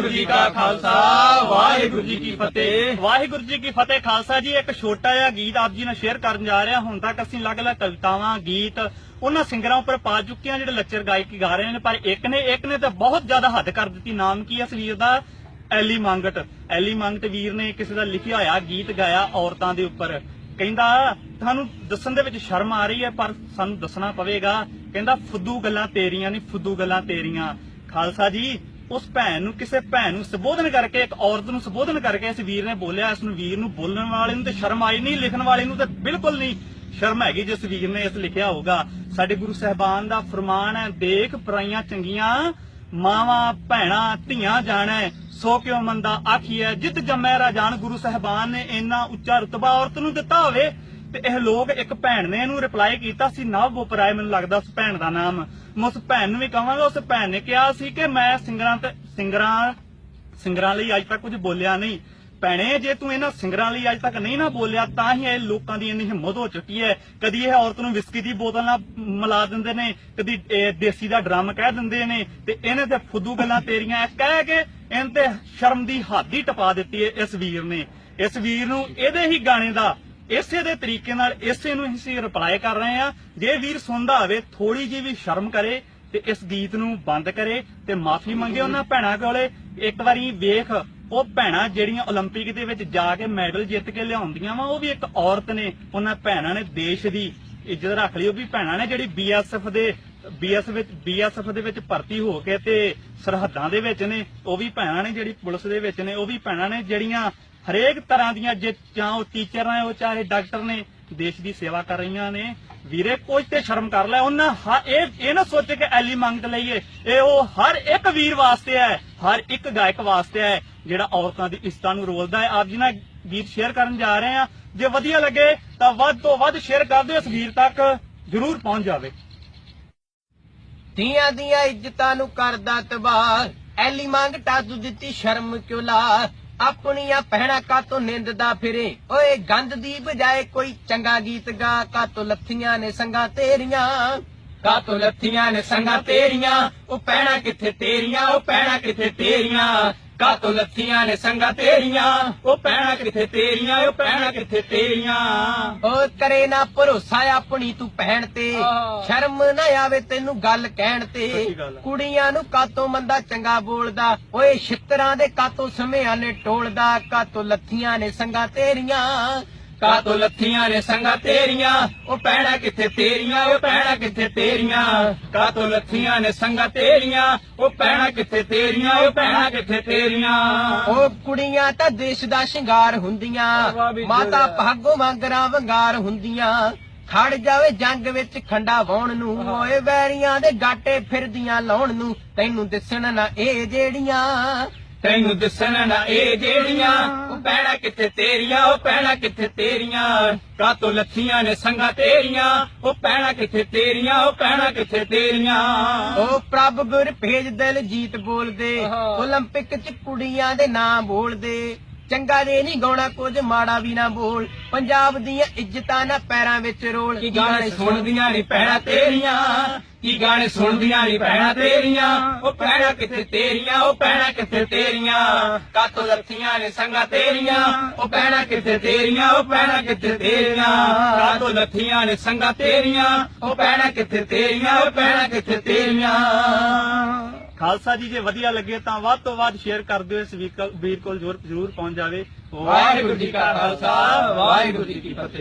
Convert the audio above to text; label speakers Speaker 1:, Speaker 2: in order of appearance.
Speaker 1: ਵਾਹਿਗੁਰੂ ਜੀ ਕਾ ਖਾਲਸਾ, ਵਾਹਿਗੁਰੂ ਜੀ ਕੀ ਫਤਿਹ। ਵਾਹਿਗੁਰੂ ਜੀ ਕੀ ਫਤਿਹ ਖਾਲਸਾ ਜੀ, ਇੱਕ ਛੋਟਾ ਜਿਹਾ ਗੀਤ ਆਪ ਜੀ ਨਾਲ ਸ਼ੇਅਰ ਕਰਨ ਜਾ ਰਿਹਾ। ਹੁਣ ਤੱਕ ਅਸੀਂ ਅਲੱਗ-ਅਲੱਗ ਕਵਿਤਾਵਾਂ, ਗੀਤ, ਉਹਨਾਂ ਸਿੰਗਰਾਂ ਉੱਪਰ ਪਾ ਚੁੱਕੇ ਹਾਂ, ਜਿਹੜੇ ਲੱਚਰ ਗਾਇਕੀ ਗਾ ਰਹੇ ਨੇ। ਪਰ ਇੱਕ ਨੇ ਇੱਕ ਨੇ ਤਾਂ ਬਹੁਤ ਜ਼ਿਆਦਾ ਹੱਦ ਕਰ ਦਿੱਤੀ। ਨਾਮ ਕੀ ਹੈ ਇਸ ਵੀਰ ਦਾ? ਐਲੀ ਮੰਗਟ। ਐਲੀ ਮੰਗਟ ਵੀਰ ਨੇ ਕਿਸੇ ਦਾ ਲਿਖਿਆ ਹੋਇਆ ਗੀਤ ਗਾਇਆ ਔਰਤਾਂ ਦੇ ਉੱਪਰ। ਕਹਿੰਦਾ, ਤੁਹਾਨੂੰ ਦੱਸਣ ਦੇ ਵਿੱਚ ਸ਼ਰਮ ਆ ਰਹੀ ਹੈ, ਪਰ ਸਾਨੂੰ ਦੱਸਣਾ ਪਵੇਗਾ। ਕਹਿੰਦਾ, ਫੁੱਦੂ ਗੱਲਾਂ ਤੇਰੀਆਂ ਨਹੀਂ ਫੁੱਦੂ ਗੱਲਾਂ ਤੇਰੀਆਂ। ਖਾਲਸਾ ਜੀ ਉਸ ਭੈਣ ਨੂੰ, ਕਿਸੇ ਭੈਣ ਨੂੰ ਸੰਬੋਧਨ ਕਰਕੇ, ਇੱਕ ਔਰਤ ਨੂੰ ਸੰਬੋਧਨ ਕਰਕੇ ਇਸ ਵੀਰ ਨੇ ਬੋਲਿਆ, ਇਸ ਨੂੰ ਵੀਰ ਨੂੰ ਬੋਲਣ ਵਾਲੇ ਨੂੰ ਤੇ ਸ਼ਰਮ ਆਈ ਨਹੀਂ, ਲਿਖਣ ਵਾਲੇ ਨੂੰ ਤੇ ਬਿਲਕੁਲ ਨਹੀਂ। ਸ਼ਰਮ ਹੈਗੀ ਜਿਸ ਵੀਰ ਨੇ ਇਸ ਲਿਖਿਆ ਹੋਊਗਾ। ਸਾਡੇ ਗੁਰੂ ਸਾਹਿਬਾਨ ਦਾ ਫਰਮਾਨ ਹੈ, ਦੇਖ ਪਰਾਈਆਂ ਚੰਗੀਆਂ, ਮਾਵਾਂ ਭੈਣਾਂ ਧੀਆਂ ਜਾਣੈ, ਸੋ ਕਿਉ ਮੰਦਾ ਆਖੀਐ, ਜਿਤ ਜੰਮੈ ਰਾਜਾਨ ਗੁਰੂ ਸਾਹਿਬਾਨ ਨੇ ਇੰਨਾ ਉੱਚਾ ਰਤਬਾ ਔਰਤ ਨੂੰ ਦਿੱਤਾ ਹੋਵੇ ਤੇ ਇਹ ਲੋਕ ਇੱਕ ਭੈਣ ਨੇ ਇਹਨੂੰ ਰਿਪਲਾਈ ਕੀਤਾ ਸੀ ਨਵ ਉਪਰਾਏ ਮੈਨੂੰ ਲੱਗਦਾ ਉਸ ਭੈਣ ਦਾ ਨਾਮ। ਮੈਂ ਉਸ ਭੈਣ ਨੂੰ ਵੀ ਕਹਾਂਗਾ, ਉਸ ਭੈਣ ਨੇ ਕਿਹਾ ਸੀ ਕਿ ਮੈਂ ਸਿੰਗਰਾਂ ਤੇ, ਸਿੰਗਰਾਂ ਸਿੰਗਰਾਂ ਲਈ ਅੱਜ ਤੱਕ ਕੁਝ ਬੋਲਿਆ ਨਹੀਂ। ਭੈਣੇ, ਜੇ ਤੂੰ ਇਹਨਾਂ ਸਿੰਗਰਾਂ ਲਈ ਅੱਜ ਤੱਕ ਨਹੀਂ ਨਾ ਬੋਲਿਆ, ਤਾਂ ਹੀ ਇਹ ਲੋਕਾਂ ਦੀ ਇੰਨੀ ਹਿੰਮਤ ਹੋ ਚੁੱਕੀ ਹੈ। ਕਦੀ ਇਹ ਔਰਤ ਨੂੰ ਵਿਸਕੀ ਦੀ ਬੋਤਲ ਨਾਲ ਮਿਲਾ ਦਿੰਦੇ ਨੇ, ਕਦੀ ਦੇਸੀ ਦਾ ਡਰਮ ਕਹਿ ਦਿੰਦੇ ਨੇ, ਤੇ ਇਹਨੇ ਤੇ ਫੁੱਦੂ ਗੱਲਾਂ ਤੇਰੀਆਂ ਕਹਿ ਕੇ ਇਹਨਾਂ ਤੇ ਸ਼ਰਮ ਦੀ ਹੱਦ ਹੀ ਟਪਾ ਦਿੱਤੀ ਹੈ ਇਸ ਵੀਰ ਨੇ। ਇਸ ਵੀਰ ਨੂੰ ਇਹਦੇ ਹੀ ਗਾਣੇ ਦਾ ਇਸੇ ਦੇ ਤਰੀਕੇ ਨਾਲ ਇਸੇ ਨੂੰ ਅਸੀਂ ਰਿਪਲਾਈ ਕਰ ਰਹੇ ਆ ਜੇ ਵੀਰ ਸੁਣਦਾ ਹੋਵੇ ਥੋੜੀ ਜਿਹੀ ਵੀ ਸ਼ਰਮ ਕਰੇ ਤੇ ਇਸ ਗੀਤ ਨੂੰ ਬੰਦ ਕਰੇ ਤੇ ਮਾਫੀ ਮੰਗੇ ਉਹਨਾਂ ਭੈਣਾਂ ਕੋਲੇ ਇੱਕ ਵਾਰੀ ਵੇਖ ਉਹ ਭੈਣਾਂ ਜਿਹੜੀਆਂ 올림픽 ਦੇ ਵਿੱਚ ਜਾ ਕੇ ਮੈਡਲ ਜਿੱਤ ਕੇ ਲਿਆਉਂਦੀਆਂ ਵਾ ਉਹ ਵੀ ਇੱਕ ਔਰਤ ਨੇ ਉਹਨਾਂ ਭੈਣਾਂ ਨੇ ਦੇਸ਼ ਦੀ ਇੱਜ਼ਤ ਰੱਖ ਲਈ ਉਹ ਵੀ ਭੈਣਾਂ ਨੇ ਜਿਹੜੀ ਬੀਐਸਐਫ ਦੇ ਬੀਐਸ ਵਿੱਚ ਬੀਐਸਐਫ ਦੇ ਵਿੱਚ ਭਰਤੀ ਹੋ ਕੇ ਤੇ ਸਰਹੱਦਾਂ ਦੇ ਵਿੱਚ ਨੇ ਉਹ ਵੀ ਭੈਣਾਂ ਨੇ ਜਿਹੜੀ ਪੁਲਿਸ ਦੇ ਵਿੱਚ ਨੇ ਉਹ ਵੀ ਭੈਣਾਂ ਨੇ ਜਿਹੜੀਆਂ ਹਰੇਕ ਤਰ੍ਹਾਂ ਦੀਆਂ ਜੇ ਚਾਹ ਉਹ ਟੀਚਰ ਨੇ, ਉਹ ਚਾਹੇ ਡਾਕਟਰ ਨੇ, ਦੇਸ਼ ਦੀ ਸੇਵਾ ਕਰ ਰਹੀਆਂ ਨੇ, ਵੀਰੇ ਕੁਝ ਤੇ ਸ਼ਰਮ ਕਰ ਲੈ, ਉਹਨਾਂ ਇਹ ਇਹ ਨਾ ਸੋਚੇ ਕਿ ਐਲੀ ਮੰਗਤ ਲਈਏ। ਇਹ ਉਹ ਹਰ ਇੱਕ ਵੀਰ ਵਾਸਤੇ ਹੈ, ਹਰ ਇੱਕ ਗਾਇਕ ਵਾਸਤੇ ਹੈ, ਜਿਹੜਾ ਔਰਤਾਂ ਦੀ ਇੱਜ਼ਤਾਂ ਨੂੰ ਰੋਲਦਾ ਹੈ। ਆਪ ਜੀ ਨਾਲ ਗੀਤ ਸ਼ੇਅਰ ਕਰਨ ਜਾ ਰਹੇ ਆ ਜੇ ਵਧੀਆ ਲੱਗੇ, ਤਾਂ ਵੱਧ ਤੋਂ ਵੱਧ ਸ਼ੇਅਰ ਕਰ ਦਿਓ। ਇਸ ਵੀਰ ਤੱਕ ਜ਼ਰੂਰ ਪਹੁੰਚ ਜਾਵੇ।
Speaker 2: ਧੀਆਂ ਦੀਆਂ ਇੱਜ਼ਤਾਂ ਨੂੰ ਕਰਦਾ ਤਬਾਹ। ਐਲੀ ਮੰਗ ਟਾਦੂ ਦਿੱਤੀ, ਸ਼ਰਮ ਕਿਉਂ ਲਾ? ਆਪਣੀਆਂ ਪਹਿਣਾ ਕਾਤੋਂ ਨਿੰਦਦਾ ਫਿਰੇ। ਓਏ ਗੰਦ ਦੀ ਬਜਾਏ ਕੋਈ ਚੰਗਾ ਗੀਤ ਗਾ, ਕਾਤੋਂ ਲੱਥੀਆਂ ਨੇ ਸੰਗਾ ਤੇਰੀਆਂ। ਕਾਤੋਂ ਲੱਥੀਆਂ ਨੇ ਸੰਗਾ ਤੇਰੀਆਂ, ਉਹ ਪਹਿਣਾ ਕਿੱਥੇ ਤੇਰੀਆਂ, ਉਹ ਪਹਿਣਾ ਕਿੱਥੇ ਤੇਰੀਆਂ। ਕਾਤੋਂ ਲੱਥੀਆਂ ਨੇ ਸੰਗਾ ਤੇਰੀਆਂ? ਉਹ ਪਹਿਣਾ ਕਿੱਥੇ ਤੇਰੀਆਂ? ਉਹ ਪਹਿਣਾ ਕਿੱਥੇ ਤੇਰੀਆਂ? ਓ ਕਰੇ ਨਾ ਭਰੋਸਾ ਆਪਣੀ ਤੂੰ ਭੈਣ ਤੇ। ਸ਼ਰਮ ਨਾ ਆਵੇ ਤੈਨੂੰ ਗੱਲ ਕਹਿਣ ਤੇ। ਕੁੜੀਆਂ ਨੂੰ ਕਾਤੋਂ ਮੰਦਾ ਚੰਗਾ ਬੋਲਦਾ? ਓਏ ਛਿੱਤਰਾਂ ਦੇ ਕਾਤੋਂ ਸਮਿਆਂ ਨੇ ਟੋਲਦਾ? ਕਾਤੋਂ ਲੱਥੀਆਂ ਨੇ ਸੰਗਾ ਤੇਰੀਆਂ? ਕਾਤੋਂ ਲੱਥੀਆਂ ਨੇ ਸੰਗਾ ਤੇਰੀਆਂ? ਉਹ ਪੈਣਾ ਕਿੱਥੇ ਤੇਰੀਆਂ? ਉਹ ਪੈਣਾ ਕਿੱਥੇ ਤੇਰੀਆਂ? ਕਾਤੋਂ ਲੱਥੀਆਂ ਨੇ ਸੰਗਾ ਤੇਰੀਆਂ? ਉਹ ਪੈਣਾ ਕਿੱਥੇ ਤੇਰੀਆਂ? ਉਹ ਪੈਣਾ ਕਿੱਥੇ ਤੇਰੀਆਂ? ਉਹ ਕੁੜੀਆਂ ਤਾਂ ਦੇਸ਼ ਦਾ ਸ਼ਿੰਗਾਰ ਹੁੰਦੀਆਂ। ਮਾਤਾ ਭਾਗੋ ਮੰਗਰਾਂ ਵੰਗਾਰ ਹੁੰਦੀਆਂ। ਖੜ ਜਾਵੇ ਜੰਗ ਵਿੱਚ ਖੰਡਾ ਵਾਉਣ ਨੂੰ। ਓਏ ਵੈਰੀਆਂ ਦੇ ਗਾਟੇ ਫਿਰਦੀਆਂ ਲਾਉਣ ਨੂੰ। ਤੈਨੂੰ ਦਿਸਣ ਨਾ ਇਹ ਜਿਹੜੀਆਂ। ਤੈਨੂੰ ਦਿਸਣ ਨਾ ਇਹ ਜਿਹੜੀਆਂ। ਪੈਣਾ ਕਿੱਥੇ ਤੇਰੀਆਂ ਉਹ ਪੈਣਾ ਕਿੱਥੇ ਤੇਰੀਆਂ ਕਾਤੋਂ ਲੱਥੀਆਂ ਨੇ ਸੰਗਾ ਤੇਰੀਆਂ ਉਹ ਪੈਣਾ ਕਿੱਥੇ ਤੇਰੀਆਂ ਉਹ ਪੈਣਾ ਕਿੱਥੇ ਤੇਰੀਆਂ ਉਹ ਪ੍ਰਭ ਗੁਰ ਭੇਜ ਦਿਲ ਜੀਤ ਬੋਲਦੇ 올림픽 ਚ ਕੁੜੀਆਂ ਦੇ ਨਾਂ ਬੋਲਦੇ ਚੰਗਾ ਜੇ ਨਹੀਂ ਗਾਉਣਾ ਕੁਝ ਮਾੜਾ ਵੀ ਨਾ ਬੋਲ। ਪੰਜਾਬ ਦੀਆਂ ਇੱਜ਼ਤਾਂ ਨਾ ਪੈਰਾਂ ਵਿੱਚ ਰੋਲ। ਕੀ ਗਾਣੇ ਸੁਣਦੀਆਂ ਨਹੀਂ ਪੈਣਾ ਤੇਰੀਆਂ? ਕੀ ਗਾਣੇ ਸੁਣਦੀਆਂ ਨਹੀਂ ਪੈਣਾ ਤੇਰੀਆਂ? ਉਹ ਪੈਣਾ ਕਿੱਥੇ ਤੇਰੀਆਂ? ਉਹ ਪੈਣਾ ਕਿੱਥੇ ਤੇਰੀਆਂ? ਕਾਤੋਂ ਲੱਥੀਆਂ ਨੇ ਸੰਗਾ ਤੇਰੀਆਂ? ਉਹ ਪੈਣਾ ਕਿੱਥੇ ਤੇਰੀਆਂ? ਉਹ ਪੈਣਾ ਕਿੱਥੇ ਤੇਰੀਆਂ? ਕਾਤੋਂ ਲੱਥੀਆਂ ਨੇ ਸੰਗਾ ਤੇਰੀਆਂ? ਉਹ ਪੈਣਾ ਕਿੱਥੇ ਤੇਰੀਆਂ? ਉਹ ਪੈਣਾ ਕਿੱਥੇ ਤੇਰੀਆਂ?
Speaker 1: ਖਾਲਸਾ ਜੀ ਜੇ ਵਧੀਆ ਲੱਗੇ ਤਾਂ ਵੱਧ ਤੋਂ ਵੱਧ ਸ਼ੇਅਰ ਕਰ ਦਿਓ ਇਸ ਵੀਰ ਕੋਲ ਜ਼ਰੂਰ ਪਹੁੰਚ ਜਾਵੇ।
Speaker 2: ਵਾਹਿਗੁਰੂ ਜੀ ਕਾ ਖਾਲਸਾ, ਵਾਹਿਗੁਰੂ ਜੀ ਕੀ ਫਤਿਹ।